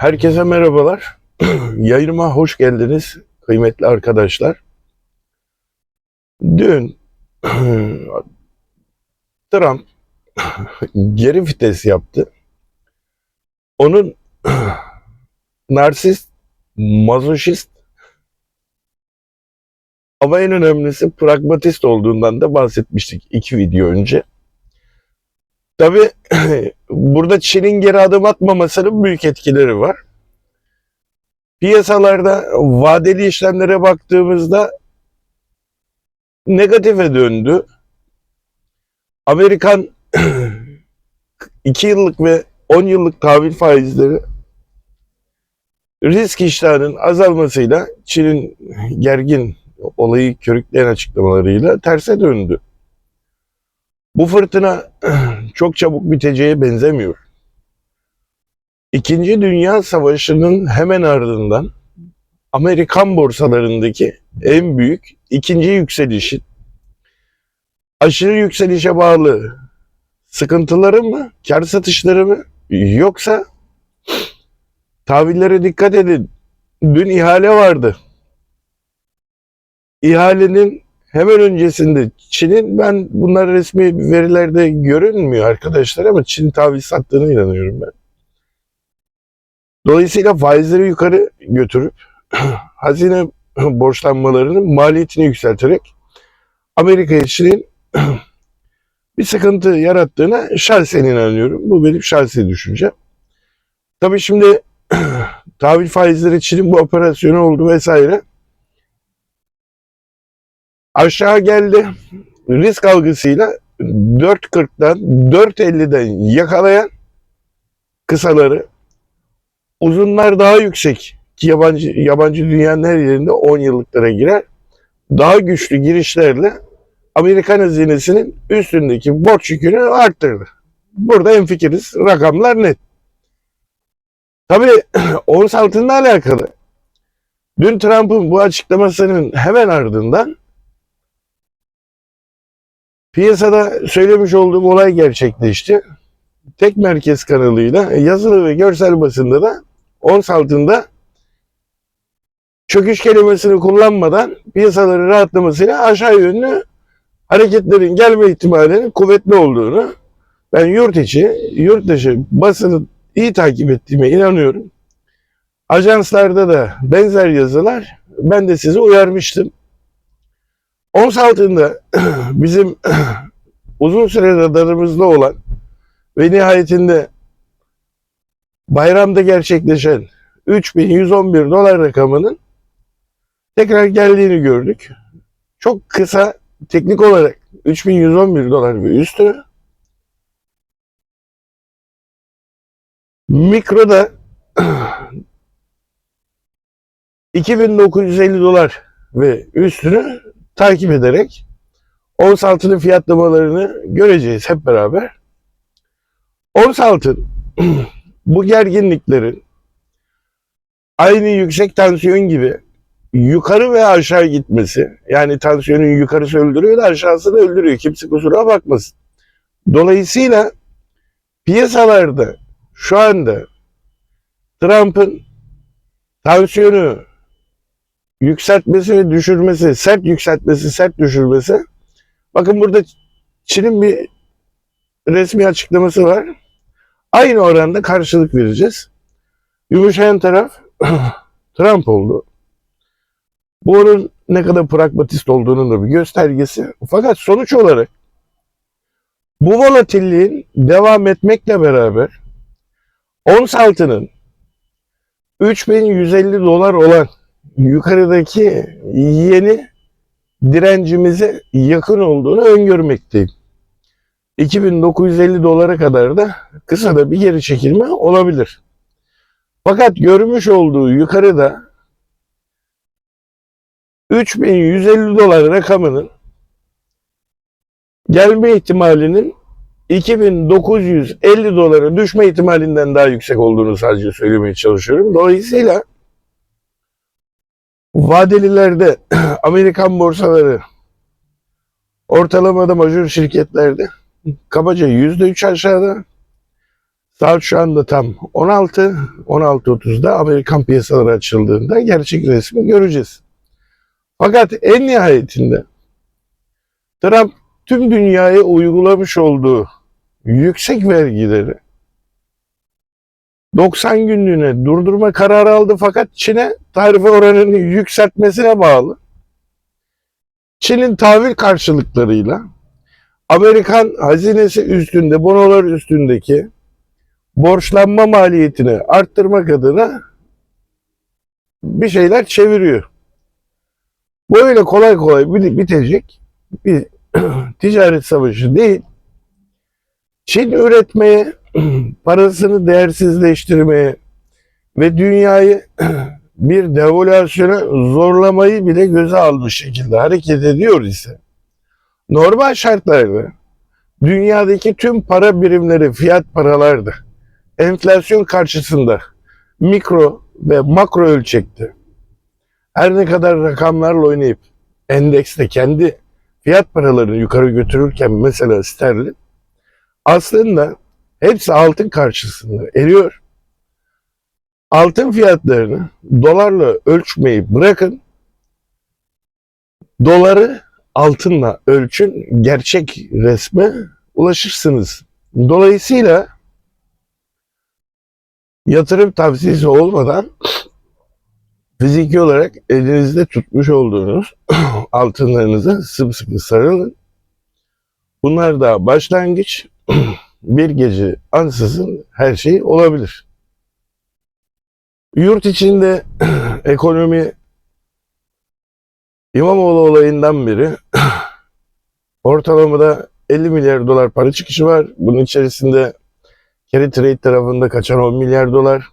Herkese merhabalar. Yayınıma hoş geldiniz kıymetli arkadaşlar. Dün Trump geri vites yaptı. Onun narsist, mazoşist ama en önemlisi pragmatist olduğundan da bahsetmiştik iki video önce. Tabi burada Çin'in geri adım atmamasının büyük etkileri var. Piyasalarda vadeli işlemlere baktığımızda negatife döndü. Amerikan 2 yıllık ve 10 yıllık tahvil faizleri risk iştahının azalmasıyla Çin'in gergin olayı körükleyen açıklamalarıyla terse döndü. Bu fırtına çok çabuk biteceğe benzemiyor. İkinci Dünya Savaşı'nın hemen ardından Amerikan borsalarındaki en büyük ikinci yükselişin aşırı yükselişe bağlı sıkıntıları mı, kar satışları mı yoksa tahvillere dikkat edin. Dün ihale vardı. İhalenin hemen öncesinde Çin'in ben bunlar resmi verilerde görünmüyor arkadaşlar ama Çin tahvil sattığına inanıyorum ben. Dolayısıyla faizleri yukarı götürüp hazine borçlanmalarının maliyetini yükselterek Amerika için bir sıkıntı yarattığına şahsen inanıyorum. Bu benim şahsi düşüncem. Tabii şimdi tahvil faizleri Çin'in bu operasyonu oldu vesaire. Aşağı geldi. Risk algısıyla 4.40'dan 4.50'den yakalayan kısaları uzunlar daha yüksek ki yabancı yabancı dünyanın her yerinde 10 yıllıklara girer. Daha güçlü girişlerle Amerikan hazinesinin üstündeki borç yükünü arttırdı. Burada en fikiriz. Rakamlar net. Tabii ons altınla alakalı. Dün Trump'ın bu açıklamasının hemen ardından piyasada söylemiş olduğum olay gerçekleşti. Tek merkez kanalıyla yazılı ve görsel basında da ons altında çöküş kelimesini kullanmadan piyasaların rahatlamasıyla aşağı yönlü hareketlerin gelme ihtimalinin kuvvetli olduğunu ben yurt içi, yurt dışı basını iyi takip ettiğime inanıyorum. Ajanslarda da benzer yazılar ben de sizi uyarmıştım. Ons altında bizim uzun süre radarımızda olan ve nihayetinde bayramda gerçekleşen 3111 dolar rakamının tekrar geldiğini gördük. Çok kısa teknik olarak 3111 dolar ve üstü. Mikroda 2950 dolar ve üstünü takip ederek ons altının fiyatlamalarını göreceğiz hep beraber. Ons altın bu gerginliklerin aynı yüksek tansiyon gibi yukarı ve aşağı gitmesi yani tansiyonun yukarısı öldürüyor da aşağısı da öldürüyor. Kimse kusura bakmasın. Dolayısıyla piyasalarda şu anda Trump'ın tansiyonu yükseltmesi ve düşürmesi, sert yükseltmesi, sert düşürmesi. Bakın burada Çin'in bir resmi açıklaması var. Aynı oranda karşılık vereceğiz. Yumuşayan taraf Trump oldu. Bu onun ne kadar pragmatist olduğunun da bir göstergesi. Fakat sonuç olarak bu volatilliğin devam etmekle beraber ons altının 3150 dolar olan yukarıdaki yeni direncimize yakın olduğunu öngörmekteyim. 2950 dolara kadar da kısa da bir geri çekilme olabilir. Fakat görmüş olduğu yukarıda 3150 dolar rakamının gelme ihtimalinin 2950 dolara düşme ihtimalinden daha yüksek olduğunu sadece söylemeye çalışıyorum. Dolayısıyla vadelilerde Amerikan borsaları ortalamada majör şirketlerde kabaca %3 aşağıda Saat şu anda tam 16, 16.30'da Amerikan piyasaları açıldığında gerçek resmi göreceğiz. Fakat en nihayetinde Trump tüm dünyaya uygulamış olduğu yüksek vergileri 90 günlüğüne durdurma kararı aldı fakat Çin'e tarife oranını yükseltmesine bağlı. Çin'in tahvil karşılıklarıyla Amerikan hazinesi üstünde, bonolar üstündeki borçlanma maliyetini arttırmak adına bir şeyler çeviriyor. Bu öyle kolay kolay bit- bitecek bir ticaret savaşı değil. Çin üretmeye, parasını değersizleştirmeye ve dünyayı bir devalüasyona zorlamayı bile göze almış şekilde hareket ediyor ise normal şartlarda dünyadaki tüm para birimleri fiyat paralardı. Enflasyon karşısında mikro ve makro ölçekte her ne kadar rakamlarla oynayıp endekste kendi fiyat paralarını yukarı götürürken mesela sterlin aslında hepsi altın karşısında eriyor. Altın fiyatlarını dolarla ölçmeyi bırakın. Doları altınla ölçün gerçek resme ulaşırsınız. Dolayısıyla yatırım tavsiyesi olmadan fiziki olarak elinizde tutmuş olduğunuz altınlarınıza sımsıkı sarılın. Bunlar da başlangıç. Bir gece ansızın her şey olabilir. Yurt içinde ekonomi İmamoğlu olayından beri ortalamada 50 milyar dolar para çıkışı var. Bunun içerisinde Carry Trade tarafında kaçan 10 milyar dolar.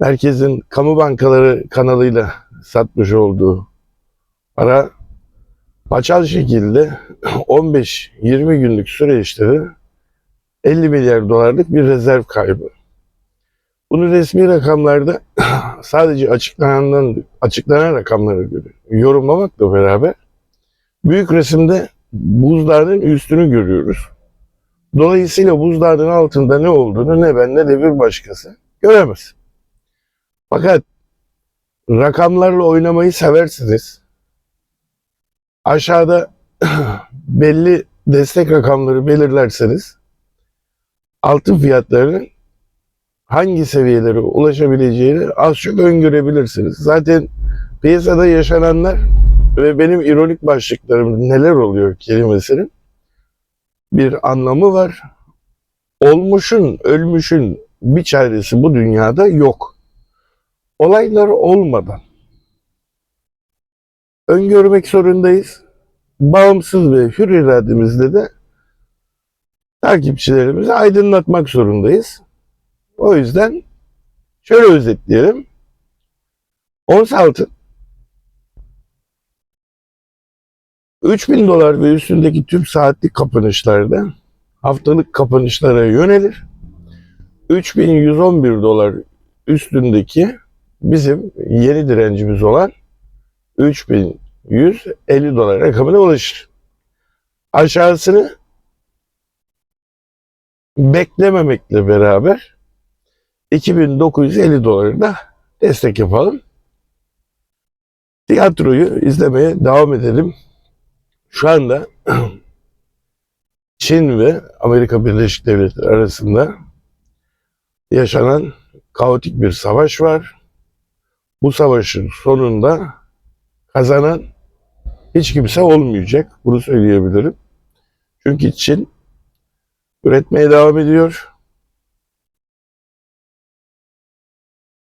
Merkezin kamu bankaları kanalıyla satmış olduğu para paçal şekilde 15-20 günlük süreçte de 50 milyar dolarlık bir rezerv kaybı. Bunu resmi rakamlarda sadece açıklanan, açıklanan rakamlara göre yorumlamakla beraber büyük resimde buzdağının üstünü görüyoruz. Dolayısıyla buzdağının altında ne olduğunu ne ben ne de bir başkası göremez. Fakat rakamlarla oynamayı seversiniz. Aşağıda belli destek rakamları belirlerseniz altın fiyatlarının hangi seviyelere ulaşabileceğini az çok öngörebilirsiniz. Zaten piyasada yaşananlar ve benim ironik başlıklarım neler oluyor kelimesinin bir anlamı var. Olmuşun, ölmüşün bir çaresi bu dünyada yok. Olaylar olmadan öngörmek zorundayız. Bağımsız ve hür irademizle de takipçilerimizi aydınlatmak zorundayız. O yüzden şöyle özetleyelim. Ons altın 3000 dolar ve üstündeki tüm saatlik kapanışlarda haftalık kapanışlara yönelir. 3111 dolar üstündeki bizim yeni direncimiz olan 3150 dolar rakamına ulaşır. Aşağısını beklememekle beraber 2950 dolarında destek yapalım. Tiyatroyu izlemeye devam edelim. Şu anda Çin ve Amerika Birleşik Devletleri arasında yaşanan kaotik bir savaş var. Bu savaşın sonunda kazanan hiç kimse olmayacak. Bunu söyleyebilirim. Çünkü Çin üretmeye devam ediyor.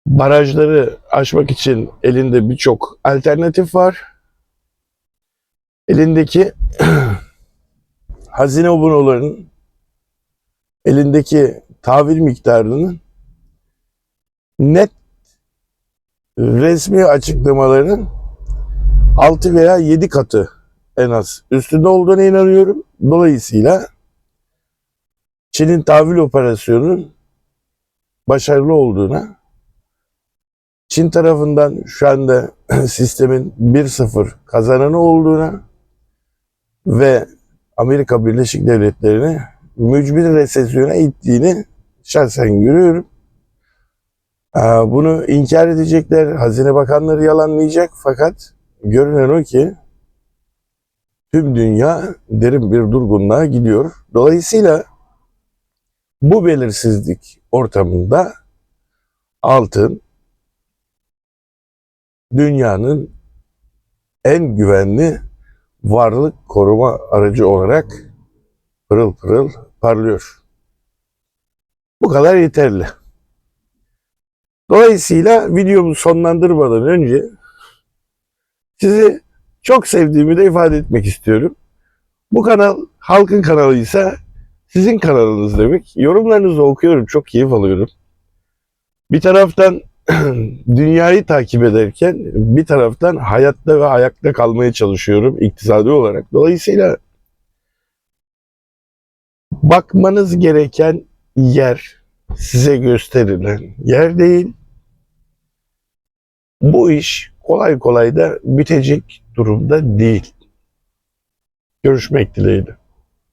Barajları aşmak için elinde birçok alternatif var. Elindeki hazine bonolarının elindeki tahvil miktarının net resmi açıklamaların 6 veya 7 katı en az üstünde olduğuna inanıyorum. Dolayısıyla Çin'in tahvil operasyonunun başarılı olduğuna Çin tarafından şu anda sistemin 1-0 kazananı olduğuna ve Amerika Birleşik Devletleri'ni mücbir resesyona ittiğini şahsen görüyorum. Aa, Bunu inkar edecekler, Hazine Bakanları yalanlayacak fakat görünen o ki tüm dünya derin bir durgunluğa gidiyor. Dolayısıyla bu belirsizlik ortamında altın dünyanın en güvenli varlık koruma aracı olarak pırıl pırıl parlıyor. Bu kadar yeterli. Dolayısıyla videomu sonlandırmadan önce sizi çok sevdiğimi de ifade etmek istiyorum. Bu kanal halkın kanalıysa sizin kanalınız demek. Yorumlarınızı okuyorum, çok keyif alıyorum. Bir taraftan dünyayı takip ederken bir taraftan hayatta ve ayakta kalmaya çalışıyorum iktisadi olarak. Dolayısıyla bakmanız gereken yer size gösterilen yer değil. Bu iş kolay kolay da bitecek durumda değil. Görüşmek dileğiyle.